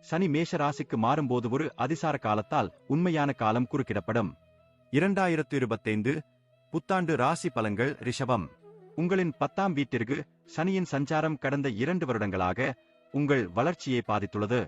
சனி மேஷ ராசிக்கு மாறும்போது ஒரு அதிசார காலத்தால் உண்மையான காலம் குறுக்கிடப்படும். இரண்டாயிரத்து இருபத்தைந்து புத்தாண்டு ராசி பலன்கள் ரிஷபம். உங்களின் பத்தாம் வீட்டிற்கு சனியின் சஞ்சாரம் கடந்த இரண்டு வருடங்களாக உங்கள் வளர்ச்சியை பாதித்துள்ளது.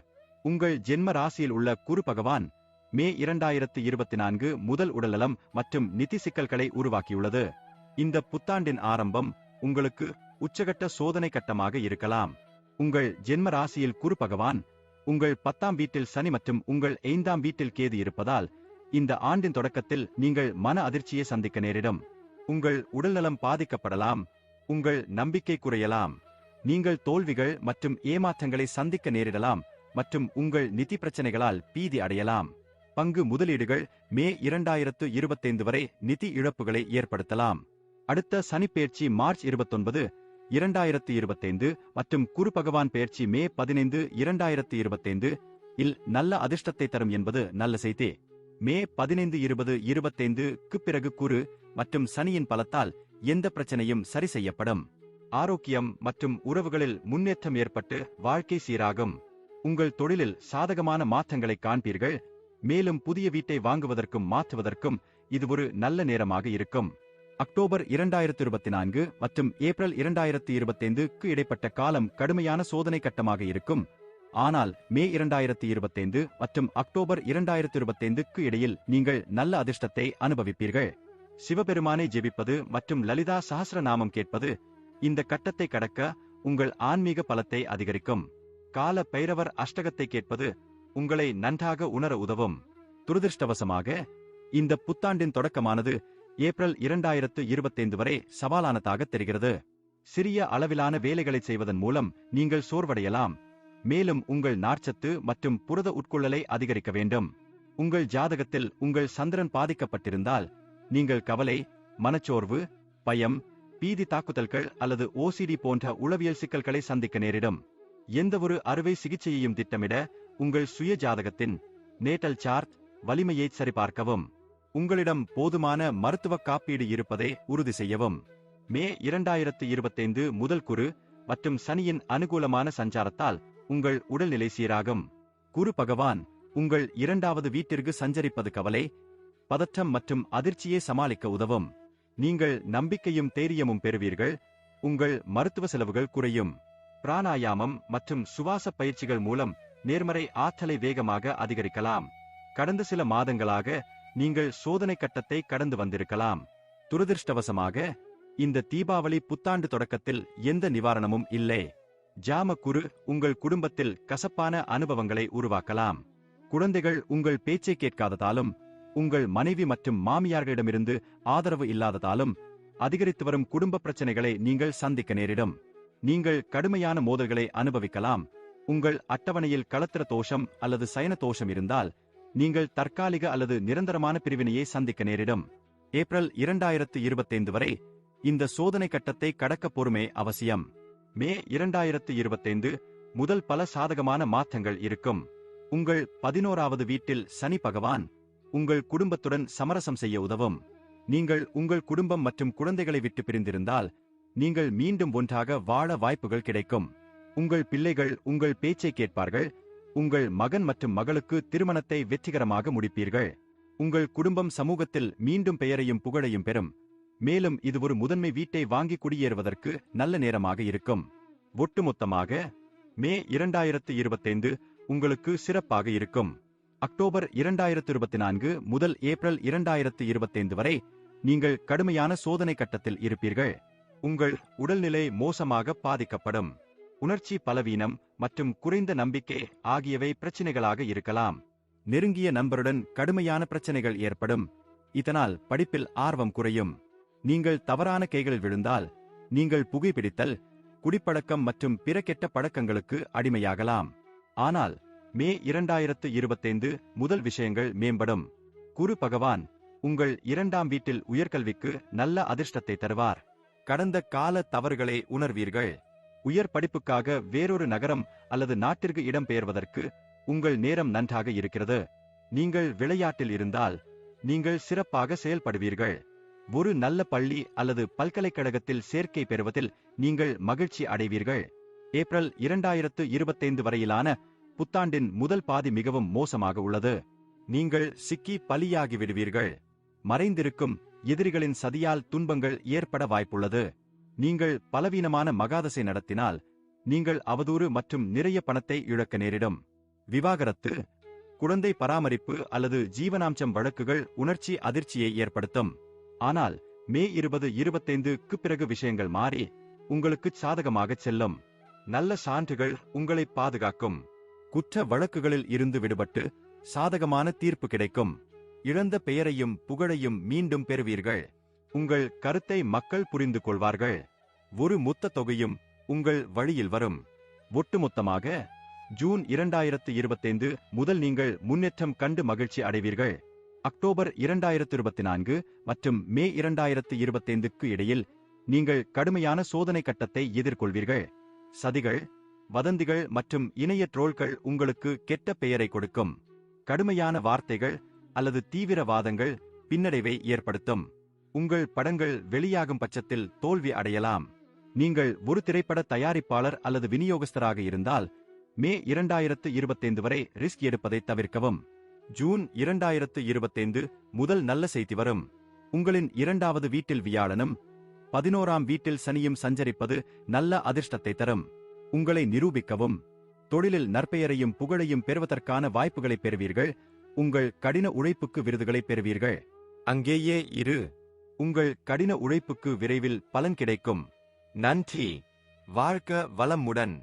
உங்கள் ஜென்ம ராசியில் உள்ள குரு பகவான் மே இரண்டாயிரத்து இருபத்தி நான்கு முதல் உடல்நலம் மற்றும் நிதி சிக்கல்களை உருவாக்கியுள்ளது. இந்த புத்தாண்டின் ஆரம்பம் உங்களுக்கு உச்சகட்ட சோதனை கட்டமாக இருக்கலாம். உங்கள் ஜென்ம ராசியில் குரு பகவான் உங்கள் பத்தாம் வீட்டில் சனி மற்றும் உங்கள் ஐந்தாம் வீட்டில் கேது இருப்பதால் இந்த ஆண்டின் தொடக்கத்தில் நீங்கள் மன அதிர்ச்சியை சந்திக்க நேரிடும். உங்கள் உடல்நலம் பாதிக்கப்படலாம். உங்கள் நம்பிக்கை குறையலாம். நீங்கள் தோல்விகள் மற்றும் ஏமாற்றங்களை சந்திக்க நேரிடலாம் மற்றும் உங்கள் நிதி பிரச்சனைகளால் பீதி அடையலாம். பங்கு முதலீடுகள் மே இரண்டாயிரத்து இருபத்தைந்து வரை நிதி இழப்புகளை ஏற்படுத்தலாம். அடுத்த சனிப்பெயர்ச்சி மார்ச் இருபத்தொன்பது இரண்டாயிரத்து இருபத்தைந்து மற்றும் குரு பகவான் பெயர்ச்சி மே பதினைந்து இரண்டாயிரத்து இருபத்தைந்து இல் நல்ல அதிர்ஷ்டத்தை தரும் என்பது நல்ல செய்தி. மே பதினைந்து இருபது இருபத்தைந்துக்கு பிறகு குரு மற்றும் சனியின் பலத்தால் எந்த பிரச்சனையும் சரி செய்யப்படும். ஆரோக்கியம் மற்றும் உறவுகளில் முன்னேற்றம் ஏற்பட்டு வாழ்க்கை சீராகும். உங்கள் தொழிலில் சாதகமான மாற்றங்களை காண்பீர்கள். மேலும் புதிய வீட்டை வாங்குவதற்கும் மாற்றுவதற்கும் இது ஒரு நல்ல நேரமாக இருக்கும். அக்டோபர் இரண்டாயிரத்து இருபத்தி நான்கு மற்றும் ஏப்ரல் இரண்டாயிரத்து இருபத்தைந்துக்கு இடைப்பட்ட காலம் கடுமையான சோதனை கட்டமாக இருக்கும். ஆனால் மே இரண்டாயிரத்து இருபத்தைந்து மற்றும் அக்டோபர் இரண்டாயிரத்து இருபத்தைந்துக்கு இடையில் நீங்கள் நல்ல அதிர்ஷ்டத்தை அனுபவிப்பீர்கள். சிவபெருமானை ஜெபிப்பது மற்றும் லலிதா சஹஸ்ரநாமம் கேட்பது இந்த கட்டத்தை கடக்க உங்கள் ஆன்மீக பலத்தை அதிகரிக்கும். கால பைரவர் அஷ்டகத்தை கேட்பது உங்களை நன்றாக உணர உதவும். துரதிருஷ்டவசமாக இந்த புத்தாண்டின் தொடக்கமானது ஏப்ரல் இரண்டாயிரத்து இருபத்தைந்து வரை சவாலானதாக தெரிகிறது. சிறிய அளவிலான வேலைகளை செய்வதன் மூலம் நீங்கள் சோர்வடையலாம். மேலும் உங்கள் நார்ச்சத்து மற்றும் புரத உட்கொள்ளலை அதிகரிக்க வேண்டும். உங்கள் ஜாதகத்தில் உங்கள் சந்திரன் பாதிக்கப்பட்டிருந்தால் நீங்கள் கவலை மனச்சோர்வு பயம் பீதி தாக்குதல்கள் அல்லது ஓசிடி போன்ற உளவியல் சிக்கல்களை சந்திக்க நேரிடும். எந்தவொரு அறுவை சிகிச்சையையும் திட்டமிட உங்கள் சுய ஜாதகத்தின் நேட்டல் சார்ட் வலிமையை சரிபார்க்கவும். உங்களிடம் போதுமான மருத்துவ காப்பீடு இருப்பதை உறுதி செய்யவும். மே இரண்டாயிரத்து இருபத்தைந்து முதல் குரு மற்றும் சனியின் அனுகூலமான சஞ்சாரத்தால் உங்கள் உடல்நிலை சீராகும். குரு பகவான் உங்கள் இரண்டாவது வீட்டிற்கு சஞ்சரிப்பது கவலை பதற்றம் மற்றும் அதிர்ச்சியை சமாளிக்க உதவும். நீங்கள் நம்பிக்கையும் தைரியமும் பெறுவீர்கள் உங்கள் மருத்துவ செலவுகள் குறையும். பிராணாயாமம் மற்றும் சுவாச பயிற்சிகள் மூலம் நேர்மறை ஆற்றலை வேகமாக அதிகரிக்கலாம். கடந்த சில மாதங்களாக நீங்கள் சோதனை கட்டத்தை கடந்து வந்திருக்கலாம். துரதிருஷ்டவசமாக இந்த தீபாவளி புத்தாண்டு தொடக்கத்தில் எந்த நிவாரணமும் இல்லை. ஜாம குரு உங்கள் குடும்பத்தில் கசப்பான அனுபவங்களை உருவாக்கலாம். குழந்தைகள் உங்கள் பேச்சை கேட்காததாலும் உங்கள் மனைவி மற்றும் மாமியார்களிடமிருந்து ஆதரவு இல்லாததாலும் அதிகரித்து வரும் குடும்ப பிரச்சனைகளை நீங்கள் சந்திக்க நேரிடும். நீங்கள் கடுமையான மோதல்களை அனுபவிக்கலாம். உங்கள் அட்டவணையில் களத்திர தோஷம் அல்லது சயன தோஷம் இருந்தால் நீங்கள் தற்காலிக அல்லது நிரந்தரமான பிரிவினையை சந்திக்க நேரிடும். ஏப்ரல் இரண்டாயிரத்து இருபத்தைந்து வரை இந்த சோதனை கட்டத்தை கடக்க பொறுமை அவசியம். மே இரண்டாயிரத்து இருபத்தைந்து முதல் பல சாதகமான மாற்றங்கள் இருக்கும். உங்கள் பதினோராவது வீட்டில் சனி பகவான் உங்கள் குடும்பத்துடன் சமரசம் செய்ய உதவும். நீங்கள் உங்கள் குடும்பம் மற்றும் குழந்தைகளை விட்டு பிரிந்திருந்தால் நீங்கள் மீண்டும் ஒன்றாக வாழ வாய்ப்புகள் கிடைக்கும். உங்கள் பிள்ளைகள் உங்கள் பேச்சை கேட்பார்கள் உங்கள் மகன் மற்றும் மகளுக்கு திருமணத்தை வெற்றிகரமாக முடிப்பீர்கள். உங்கள் குடும்பம் சமூகத்தில் மீண்டும் பெயரையும் புகழையும் பெறும். மேலும் இது ஒரு முதன்மை வீட்டை வாங்கி குடியேறுவதற்கு நல்ல நேரமாக இருக்கும். ஒட்டுமொத்தமாக மே இரண்டாயிரத்து இருபத்தைந்து உங்களுக்கு சிறப்பாக இருக்கும். அக்டோபர் இரண்டாயிரத்து இருபத்தி நான்கு முதல் ஏப்ரல் இரண்டாயிரத்து இருபத்தைந்து வரை நீங்கள் கடுமையான சோதனை கட்டத்தில் இருப்பீர்கள். உங்கள் உடல்நிலை மோசமாக பாதிக்கப்படும். உணர்ச்சி பலவீனம் மற்றும் குறைந்த நம்பிக்கை ஆகியவை பிரச்சினைகளாக இருக்கலாம். நெருங்கிய நண்பருடன் கடுமையான பிரச்சனைகள் ஏற்படும். இதனால் படிப்பில் ஆர்வம் குறையும். நீங்கள் தவறான கைகளில் விழுந்தால் நீங்கள் புகைப்பிடித்தல் குடிப்பழக்கம் மற்றும் பிற கெட்ட பழக்கங்களுக்கு அடிமையாகலாம். ஆனால் மே இரண்டாயிரத்து இருபத்தைந்து முதல் விஷயங்கள் மேம்படும். குரு பகவான் உங்கள் இரண்டாம் வீட்டில் உயர்கல்விக்கு நல்ல அதிர்ஷ்டத்தை தருவார். கடந்த கால தவறுகளை உணர்வீர்கள். உயர் படிப்புக்காக வேறொரு நகரம் அல்லது நாட்டிற்கு இடம்பெயர்வதற்கு உங்கள் நேரம் நன்றாக இருக்கிறது. நீங்கள் விளையாட்டில் இருந்தால் நீங்கள் சிறப்பாக செயல்படுவீர்கள். ஒரு நல்ல பள்ளி அல்லது பல்கலைக்கழகத்தில் சேர்க்கை பெறுவதில் நீங்கள் மகிழ்ச்சி அடைவீர்கள். ஏப்ரல் இரண்டாயிரத்து இருபத்தைந்து வரையிலான புத்தாண்டின் முதல் பாதி மிகவும் மோசமாக உள்ளது. நீங்கள் சிக்கி பலியாகி விடுவீர்கள். மறைந்திருக்கும் எதிரிகளின் சதியால் துன்பங்கள் ஏற்பட வாய்ப்புள்ளது. நீங்கள் பலவீனமான மகாதசை நடத்தினால் நீங்கள் அவதூறு மற்றும் நிறைய பணத்தை இழக்க நேரிடும். விவாகரத்து குழந்தை பராமரிப்பு அல்லது ஜீவனாம்சம் வழக்குகள் உணர்ச்சி அதிர்ச்சியை ஏற்படுத்தும். ஆனால் மே இருபது இருபத்தைந்துக்கு பிறகு விஷயங்கள் மாறி உங்களுக்கு சாதகமாகச் செல்லும். நல்ல சான்றுகள் உங்களை பாதுகாக்கும். குற்ற வழக்குகளில் இருந்து விடுபட்டு சாதகமான தீர்ப்பு கிடைக்கும். இழந்த பெயரையும் புகழையும் மீண்டும் பெறுவீர்கள். உங்கள் கருத்தை மக்கள் புரிந்து கொள்வார்கள். ஒரு மொத்த தொகையும் உங்கள் வழியில் வரும். ஒட்டுமொத்தமாக ஜூன் இரண்டாயிரத்து இருபத்தைந்து முதல் நீங்கள் முன்னேற்றம் கண்டு மகிழ்ச்சி அடைவீர்கள். அக்டோபர் இரண்டாயிரத்து இருபத்தி நான்கு மற்றும் மே இரண்டாயிரத்து இருபத்தைந்துக்கு இடையில் நீங்கள் கடுமையான சோதனை கட்டத்தை எதிர்கொள்வீர்கள். சதிகள் வதந்திகள் மற்றும் இணைய ட்ரோல்கள் உங்களுக்கு கெட்ட பெயரை கொடுக்கும். கடுமையான வார்த்தைகள் அல்லது தீவிரவாதங்கள் பின்னடைவை ஏற்படுத்தும். உங்கள் படங்கள் வெளியாகும் பட்சத்தில் தோல்வி அடையலாம். நீங்கள் ஒரு திரைப்பட தயாரிப்பாளர் அல்லது விநியோகஸ்தராக இருந்தால் மே இரண்டாயிரத்து இருபத்தைந்து வரை ரிஸ்க் எடுப்பதை தவிர்க்கவும். ஜூன் இரண்டாயிரத்து இருபத்தைந்து முதல் நல்ல செய்தி வரும். உங்களின் இரண்டாவது வீட்டில் வியாழனும் பதினோராம் வீட்டில் சனியும் சஞ்சரிப்பது நல்ல அதிர்ஷ்டத்தை தரும். உங்களை நிரூபிக்கவும். தொழிலில் நற்பெயரையும் புகழையும் பெறுவதற்கான வாய்ப்புகளை பெறுவீர்கள். உங்கள் கடின உழைப்புக்கு விருதுகளை பெறுவீர்கள். அங்கேயே இரு. உங்கள் கடின உழைப்புக்கு விரைவில் பலன் கிடைக்கும். நன்றி. வாழ்க்க வளமுடன்.